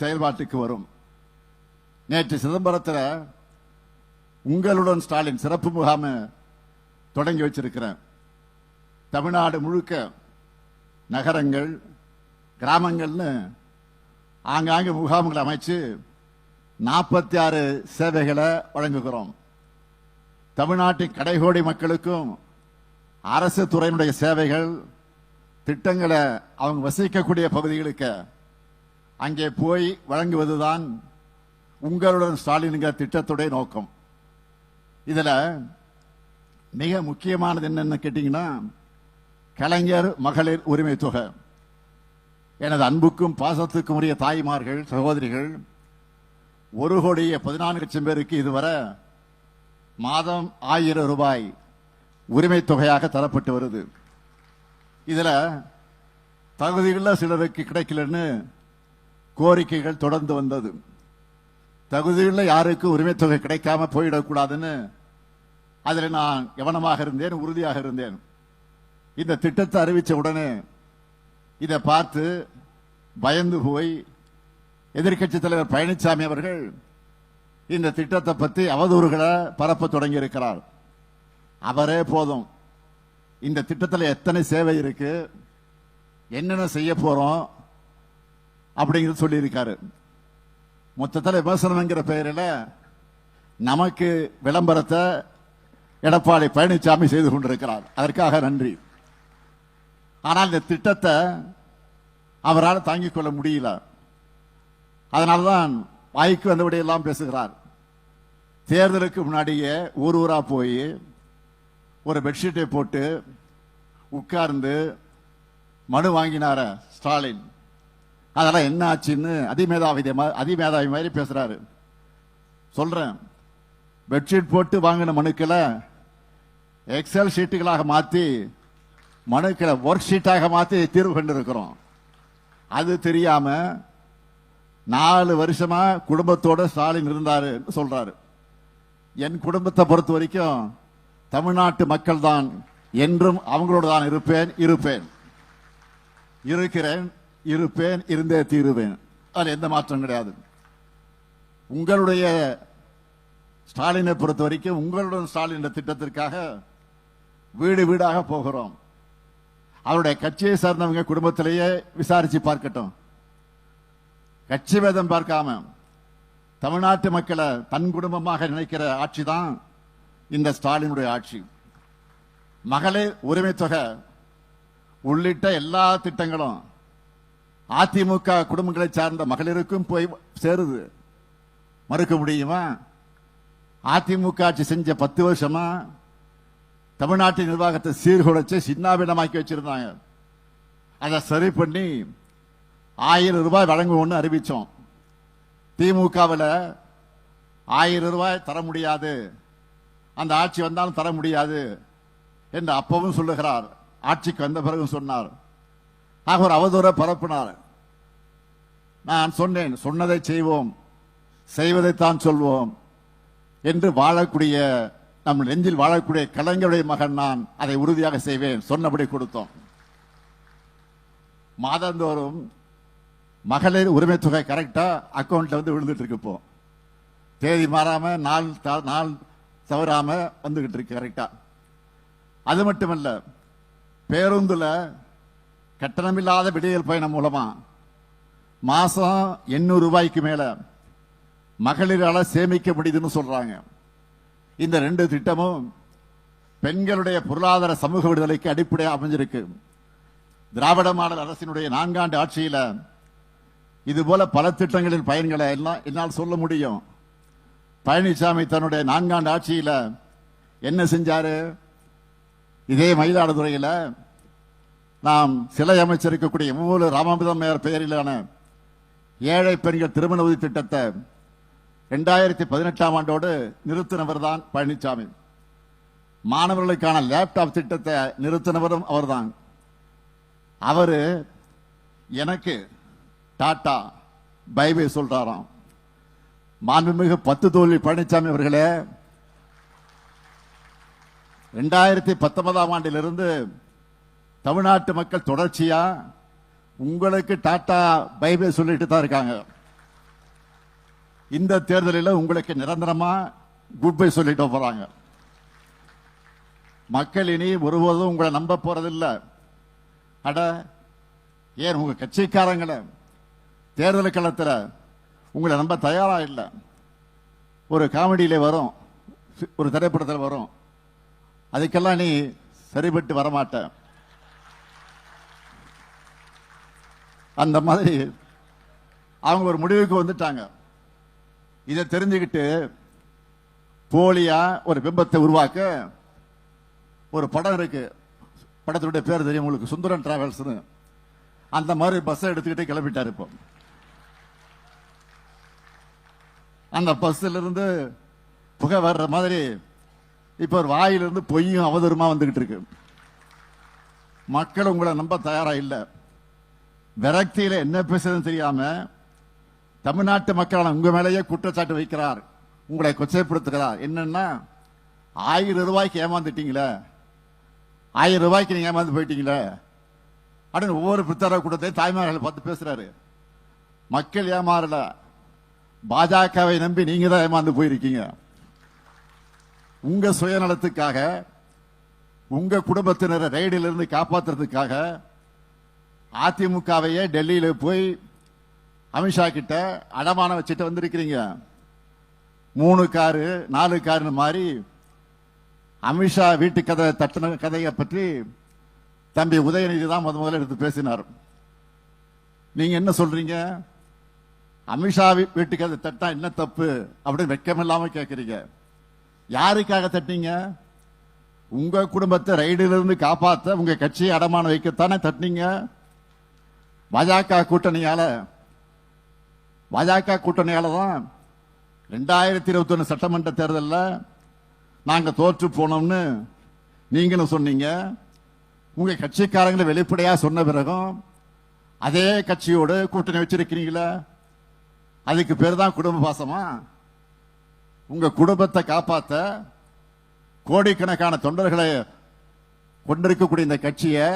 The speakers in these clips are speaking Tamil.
செயல்பாட்டுக்கு வரும். நேற்று சிதம்பரத்தில் உங்களுடன் ஸ்டாலின் சிறப்பு முகாம் தொடங்கி வச்சிருக்கிறேன். தமிழ்நாடு முழுக்க நகரங்கள் கிராமங்கள்னு ஆங்காங்கே முகாம்களை அமைச்சு நாற்பத்தி ஆறு சேவைகளை வழங்குகிறோம். தமிழ்நாட்டின் கடைகோடி மக்களுக்கும் அரசு துறையினுடைய சேவைகள் திட்டங்களை அவங்க வசிக்கக்கூடிய பகுதிகளுக்கு அங்கே போய் வழங்குவதுதான் உங்களுடன் ஸ்டாலின்கிற திட்டத்துடைய நோக்கம். இதில் மிக முக்கியமானது என்னென்னு கேட்டிங்கன்னா கலைஞர் மகளிர் உரிமை தொகை. எனது அன்புக்கும் பாசத்துக்கும் உரிய தாய்மார்கள் சகோதரிகள் ஒரு கோடியே பதினான்கு லட்சம் பேருக்கு இதுவரை மாதம் ஆயிரம் ரூபாய் உரிமை தொகையாக தரப்பட்டு வருது. இதில் தகுதியுள்ள சிலருக்கு கிடைக்கலன்னு கோரிக்கைகள் தொடர்ந்து வந்தது. தகுதியுள்ள யாருக்கும் உரிமை தொகை கிடைக்காம போயிடக்கூடாதுன்னு அதில் நான் கவனமாக இருந்தேன் உறுதியாக இருந்தேன். இந்த திட்டத்தை அறிவித்த உடனே இதை பார்த்து பயந்து போய் எதிர்க்கட்சி தலைவர் பழனிசாமி அவர்கள் இந்த திட்டத்தை பற்றி அவதூறுகளை பரப்ப தொடங்கி இருக்கிறார் அவரே போதும். இந்த திட்டத்தில் எத்தனை சேவை இருக்கு? என்னென்ன செய்ய போறோம்? அப்படிங்கிறது சொல்லியிருக்காரு. மொத்தத்தில் விமர்சனம்ங்கிற பெயரில் நமக்கு விளம்பரத்தை எடப்பாடி பழனிசாமி செய்து கொண்டிருக்கிறார். அதற்காக நன்றி. ஆனால் இந்த திட்டத்தை அவரால் தாங்கிக் கொள்ள முடியல. அதனால்தான் வாய்க்கு வந்தபடியெல்லாம் பேசுகிறார். தேர்தலுக்கு முன்னாடியே ஊர் ஊரா போய் ஒரு பெட்ஷீட்டை போட்டு உட்கார்ந்து மனு வாங்கினார ஸ்டாலின். அதெல்லாம் என்ன ஆச்சுன்னு அதிமேதாவி அதிமேதாவி மாதிரி பேசுறாரு. சொல்றேன். பெட்ஷீட் போட்டு வாங்கின மனுக்களை எக்ஸல் ஷீட்டுகளாக மாத்தி மனுக்களை ஒர்க் ஷீட்டாக மாத்தி தீர்வு கண்டிருக்கிறோம். அது தெரியாம நாலு வருஷமா குடும்பத்தோட ஸ்டாலின் இருந்தாரு சொல்றாரு. என் குடும்பத்தை பொறுத்த வரைக்கும் தமிழ்நாட்டு மக்கள் தான் என்றும் அவங்களோடு தான் இருப்பேன் இருப்பேன். இருக்கிறேன். இருப்பேன் இருந்தே தீருவேன். அதில் எந்த மாற்றம் கிடையாது. உங்களுடைய ஸ்டாலினை பொறுத்த வரைக்கும் உங்களுடன் ஸ்டாலின் திட்டத்திற்காக வீடு வீடாக போகிறோம். அவருடைய கட்சியை சார்ந்தவங்க குடும்பத்திலேயே விசாரிச்சு பார்க்கட்டும். கட்சி வேதம் பார்க்காம தமிழ்நாட்டு மக்களை தன் குடும்பமாக நினைக்கிற ஆட்சி தான் இந்த ஸ்டாலினுடைய ஆட்சி. மகளிர் உரிமை தொகை உள்ளிட்ட எல்லா திட்டங்களும் அதிமுக குடும்பங்களை சார்ந்த மகளிருக்கும் போய் சேருது. மறுக்க முடியுமா? அதிமுக ஆட்சி செஞ்ச பத்து வருஷமா தமிழ்நாட்டு நிர்வாகத்தை சீர்குலைச்சு சின்னாபின்னமாக்கி வச்சிருந்தாங்க. அதை சரி பண்ணி ஆயிரம் ரூபாய் வழங்குவோம்னு அறிவிச்சோம். திமுகவில் ஆயிரம் ரூபாய் தர முடியாது. அந்த ஆட்சி வந்தாலும் தர முடியாது என்று அப்பவும் சொல்லுகிறார். ஆட்சிக்கு வந்த பிறகும் சொன்னார். ஆக ஒரு அவதூற பரப்பினார். நான் சொன்னேன் சொன்னதை செய்வோம் செய்வதைத்தான் சொல்வோம் என்று வாழக்கூடிய நம் நெஞ்சில் வாழக்கூடிய கலைஞருடைய மகன் நான் அதை உறுதியாக செய்வேன் சொன்னபடி கொடுத்தோம். மாதந்தோறும் மகளிர் உரிமை தொகை கரெக்டா அக்கௌண்ட்ல வந்து விழுந்துட்டு இருக்கு இப்போ. தேதி மாறாம நாள் த- நாள் தவறாம வந்துகிட்டு இருக்கு கரெக்டா அது மட்டுமல்ல பேருந்துல கட்டணமில்லாத விடியல் பயணம் மூலமா மாசம் எண்ணூறு ரூபாய்க்கு மேல மகளிரால சேமிக்க முடியுதுன்னு சொல்றாங்க. இந்த ரெண்டு திட்டமும் பெண்களுடைய பொருளாதார சமூக விடுதலைக்கு அடிப்படையாக அமைஞ்சிருக்கு. திராவிட மாடல் அரசினுடைய நான்காண்டு ஆட்சியில் இது போல பல திட்டங்களின் பயன்களை எல்லாம் என்னால் சொல்ல முடியும். பழனிசாமி தன்னுடைய நான்காண்டு ஆட்சியில் என்ன செஞ்சாரு? இதே மயிலாடுதுறையில் நாம் சிலை அமைச்சிருக்கக்கூடிய மூல ராமாமிதம் மேயர் பெயரிலான ஏழை பெண்கள் திருமண உதவி திட்டத்தை ரெண்டாயிரத்தி பதினெட்டாம் ஆண்டோடு நிறுத்தினவர் தான் பழனிசாமி மாணவர்களுக்கான லேப்டாப் திட்டத்தை நிறுத்தினவரும் அவர்தான். அவர் எனக்கு டாடா பைபை சொல்றாராம். மாண்புமிகு பத்து தோல்வி பழனிசாமி அவர்களே ரெண்டாயிரத்தி பத்தொன்பதாம் ஆண்டிலிருந்து தமிழ்நாட்டு மக்கள் தொடர்ச்சியா உங்களுக்கு டாடா பைபே சொல்லிட்டு தான் இருக்காங்க. இந்த தேர்தலில் உங்களுக்கு நிரந்தரமா குட் பை சொல்லிட்டு போறாங்க. மக்கள் இனி ஒருபோதும் உங்களை நம்ப போறதில்லை. அட ஏன் உங்க கட்சிக்காரங்களை தேர்தல் களத்தில் உங்களை நம்ப தயாரா இல்லை? ஒரு காமெடியில வரும் ஒரு திரைப்படத்தில் வரும். அதுக்கெல்லாம் நீ சரிபட்டு வரமாட்டேன் அந்த மாதிரி அவங்க ஒரு முடிவுக்கு வந்துட்டாங்க. இதை தெரிஞ்சுக்கிட்டு போலியா ஒரு பிம்பத்தை உருவாக்க ஒரு படம் இருக்கு. படத்துடைய பேர் தெரியும் உங்களுக்கு. சுந்தரன் டிராவல்ஸ்னு. அந்த மாதிரி பஸ்ஸை எடுத்துக்கிட்டே கிளம்பிட்டார் இப்போ. அந்த பஸ்ல இருந்து புகை வர்ற மாதிரி இப்ப ஒரு வாயிலிருந்து பொய்யும் அவதூறுமா வந்துகிட்டு இருக்கு. மக்கள் உங்களை நம்ப தயாரா இல்லை. விரக்தியில என்ன பேசுறதுன்னு தெரியாம தமிழ்நாட்டு மக்களால் உங்க மேலேயே குற்றச்சாட்டு வைக்கிறார். உங்களை கொச்சைப்படுத்துகிறார். என்னன்னா ஆயிரம் ரூபாய்க்கு ஏமாந்துட்டீங்களே. ஆயிரம் ரூபாய்க்கு நீங்க ஏமாந்து போயிட்டீங்களே. அப்படின்னு ஒவ்வொரு பித்தர கூட்டத்தையும் தாய்மார்களை பார்த்து பேசுறாரு. மக்கள் ஏமாறல. பாஜகவை நம்பி நீங்க தான் ஏமாந்து போயிருக்கீங்க. உங்க சுயநலத்துக்காக உங்க குடும்பத்தினரை ரைடிலிருந்து காப்பாற்றுறதுக்காக அதிமுகவையே டெல்லியில போய் அமித்ஷா கிட்ட அடமானம் வச்சுட்டு வந்திருக்கிறீங்க. மூணு காரு நாலு காருன்னு மாதிரி அமித்ஷா வீட்டு கதை தட்டின கதையை பற்றி தம்பி உதயநிதி தான் முத முதல்ல எடுத்து பேசினார். நீங்க என்ன சொல்றீங்க? அமித்ஷா வீ- வீட்டு கதை தட்டா என்ன தப்பு அப்படின்னு வெக்கமில்லாம கேட்குறீங்க யாருக்காக தட்டிங்க உங்க குடும்பத்தை ரைடில இருந்து காப்பாத்த உங்க கட்சியை அடமானம் வைக்கத்தானே தட்டினீங்க. பாஜக கூட்டணியால பாஜக கூட்டணியால தான் ரெண்டாயிரத்தி இருபத்தி ஒன்று சட்டமன்ற தேர்தலில் நாங்கள் தோற்று போனோம்னு நீங்களும் சொன்னீங்க. உங்கள் கட்சிக்காரங்களை வெளிப்படையாக சொன்ன பிறகும் அதே கட்சியோடு கூட்டணி வச்சிருக்கிறீங்களா? அதுக்கு பேர் தான் குடும்ப பாசமா? உங்கள் குடும்பத்தை காப்பாற்ற கோடிக்கணக்கான தொண்டர்களை கொண்டிருக்கக்கூடிய இந்த கட்சியை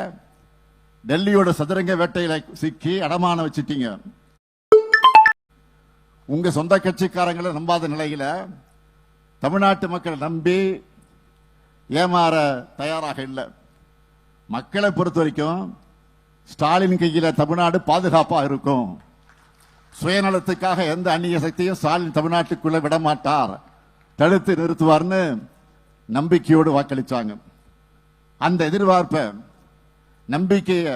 டெல்லியோட சதுரங்க வேட்டையில சிக்கி அடமான வச்சுட்டீங்க. உங்க சொந்த கட்சிக்காரங்களை நம்பாத நிலையில தமிழ்நாட்டு மக்களை நம்பி ஏமாற தயாராக இல்லை. மக்களை பொறுத்த வரைக்கும் ஸ்டாலின் கையில் தமிழ்நாடு பாதுகாப்பாக இருக்கும். சுயநலத்துக்காக எந்த அந்நிய சக்தியும் ஸ்டாலின் தமிழ்நாட்டுக்குள்ள விட மாட்டார். தடுத்து நிறுத்துவார்னு நம்பிக்கையோடு வாக்களிச்சாங்க. அந்த எதிர்பார்ப்பை நம்பிக்கையை